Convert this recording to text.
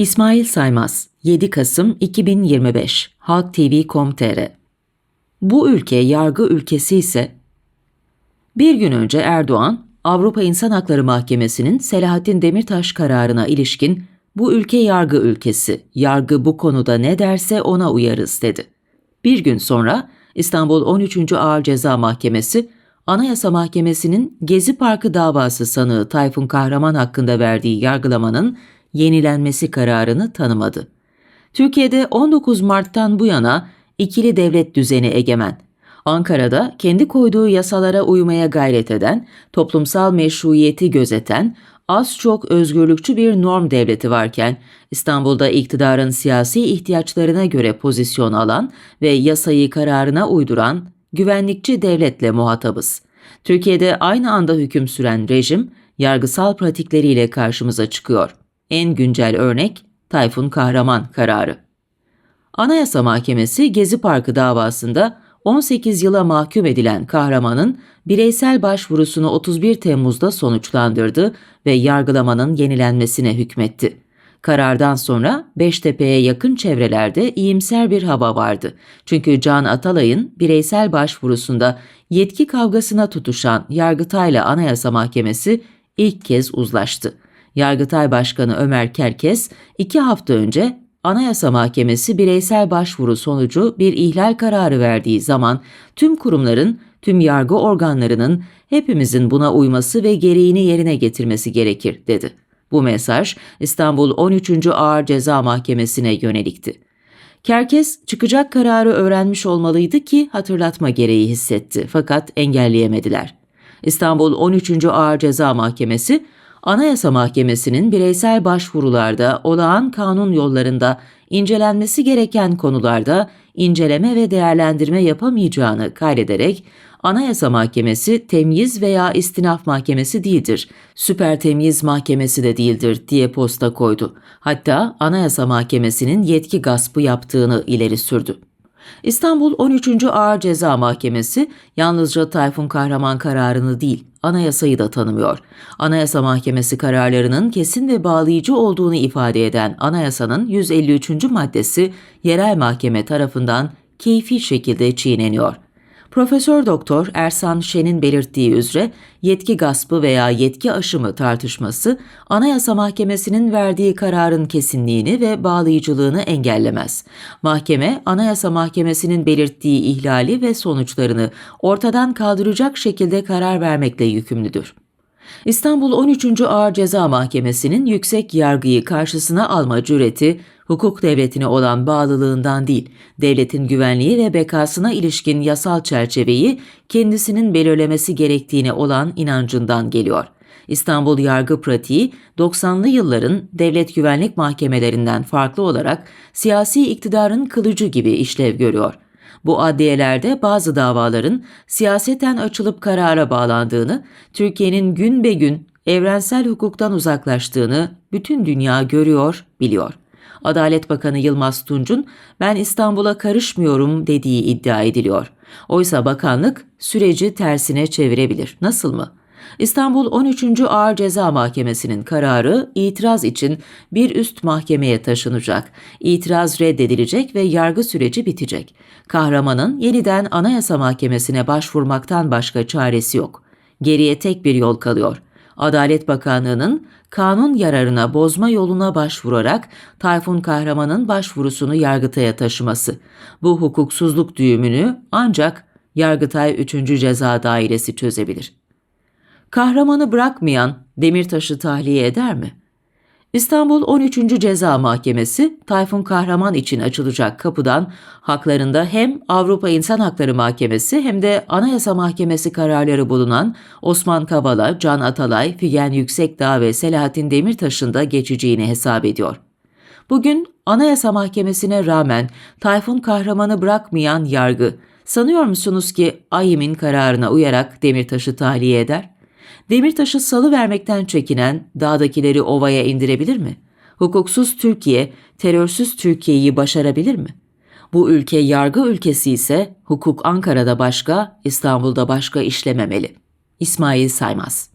İsmail Saymaz 7 Kasım 2025 Halk TV.com.tr Bu ülke yargı ülkesi ise bir gün önce Erdoğan, Avrupa İnsan Hakları Mahkemesi'nin Selahattin Demirtaş kararına ilişkin bu ülke yargı ülkesi, yargı bu konuda ne derse ona uyarız dedi. Bir gün sonra İstanbul 13. Ağır Ceza Mahkemesi, Anayasa Mahkemesi'nin Gezi Parkı davası sanığı Tayfun Kahraman hakkında verdiği yargılamanın yenilenmesi kararını tanımadı. Türkiye'de 19 Mart'tan bu yana ikili devlet düzeni egemen. Ankara'da kendi koyduğu yasalara uymaya gayret eden, toplumsal meşruiyeti gözeten, az çok özgürlükçü bir norm devleti varken İstanbul'da iktidarın siyasi ihtiyaçlarına göre pozisyon alan ve yasayı kararına uyduran güvenlikçi devletle muhatabız. Türkiye'de aynı anda hüküm süren rejim yargısal pratikleriyle karşımıza çıkıyor. En güncel örnek Tayfun Kahraman kararı. Anayasa Mahkemesi Gezi Parkı davasında 18 yıla mahkum edilen kahramanın bireysel başvurusunu 31 Temmuz'da sonuçlandırdı ve yargılamanın yenilenmesine hükmetti. Karardan sonra Beştepe'ye yakın çevrelerde iyimser bir hava vardı. Çünkü Can Atalay'ın bireysel başvurusunda yetki kavgasına tutuşan Yargıtay'la Anayasa Mahkemesi ilk kez uzlaştı. Yargıtay Başkanı Ömer Kerkes iki hafta önce Anayasa Mahkemesi bireysel başvuru sonucu bir ihlal kararı verdiği zaman tüm kurumların, tüm yargı organlarının hepimizin buna uyması ve gereğini yerine getirmesi gerekir dedi. Bu mesaj İstanbul 13. Ağır Ceza Mahkemesi'ne yönelikti. Kerkes çıkacak kararı öğrenmiş olmalıydı ki hatırlatma gereği hissetti fakat engelleyemediler. İstanbul 13. Ağır Ceza Mahkemesi Anayasa Mahkemesi'nin bireysel başvurularda olağan kanun yollarında incelenmesi gereken konularda inceleme ve değerlendirme yapamayacağını kaydederek Anayasa Mahkemesi temyiz veya istinaf mahkemesi değildir, süper temyiz mahkemesi de değildir diye posta koydu. Hatta Anayasa Mahkemesi'nin yetki gaspı yaptığını ileri sürdü. İstanbul 13. Ağır Ceza Mahkemesi yalnızca Tayfun Kahraman kararını değil, anayasayı da tanımıyor. Anayasa Mahkemesi kararlarının kesin ve bağlayıcı olduğunu ifade eden anayasanın 153. maddesi yerel mahkeme tarafından keyfi şekilde çiğneniyor. Profesör Doktor Ersan Şen'in belirttiği üzere yetki gaspı veya yetki aşımı tartışması Anayasa Mahkemesi'nin verdiği kararın kesinliğini ve bağlayıcılığını engellemez. Mahkeme Anayasa Mahkemesi'nin belirttiği ihlali ve sonuçlarını ortadan kaldıracak şekilde karar vermekle yükümlüdür. İstanbul 13. Ağır Ceza Mahkemesi'nin yüksek yargıyı karşısına alma cüreti, hukuk devletine olan bağlılığından değil, devletin güvenliği ve bekasına ilişkin yasal çerçeveyi kendisinin belirlemesi gerektiğine olan inancından geliyor. İstanbul yargı pratiği 90'lı yılların devlet güvenlik mahkemelerinden farklı olarak siyasi iktidarın kılıcı gibi işlev görüyor. Bu adliyelerde bazı davaların siyaseten açılıp karara bağlandığını, Türkiye'nin gün be gün evrensel hukuktan uzaklaştığını bütün dünya görüyor, biliyor. Adalet Bakanı Yılmaz Tunç'un ben İstanbul'a karışmıyorum dediği iddia ediliyor. Oysa bakanlık süreci tersine çevirebilir. Nasıl mı? İstanbul 13. Ağır Ceza Mahkemesi'nin kararı itiraz için bir üst mahkemeye taşınacak. İtiraz reddedilecek ve yargı süreci bitecek. Kahramanın yeniden Anayasa Mahkemesi'ne başvurmaktan başka çaresi yok. Geriye tek bir yol kalıyor. Adalet Bakanlığı'nın kanun yararına bozma yoluna başvurarak Tayfun Kahraman'ın başvurusunu Yargıtay'a taşıması. Bu hukuksuzluk düğümünü ancak Yargıtay 3. Ceza Dairesi çözebilir. Kahramanı bırakmayan Demirtaş'ı tahliye eder mi? İstanbul 13. Ceza Mahkemesi, Tayfun Kahraman için açılacak kapıdan haklarında hem Avrupa İnsan Hakları Mahkemesi hem de Anayasa Mahkemesi kararları bulunan Osman Kavala, Can Atalay, Figen Yüksekdağ ve Selahattin Demirtaş'ın da geçeceğini hesap ediyor. Bugün Anayasa Mahkemesi'ne rağmen Tayfun Kahraman'ı bırakmayan yargı, sanıyor musunuz ki AYİM'in kararına uyarak Demirtaş'ı tahliye eder? Demirtaş'ı salı vermekten çekinen dağdakileri ovaya indirebilir mi? Hukuksuz Türkiye, terörsüz Türkiye'yi başarabilir mi? Bu ülke yargı ülkesi ise hukuk Ankara'da başka, İstanbul'da başka işlememeli. İsmail Saymaz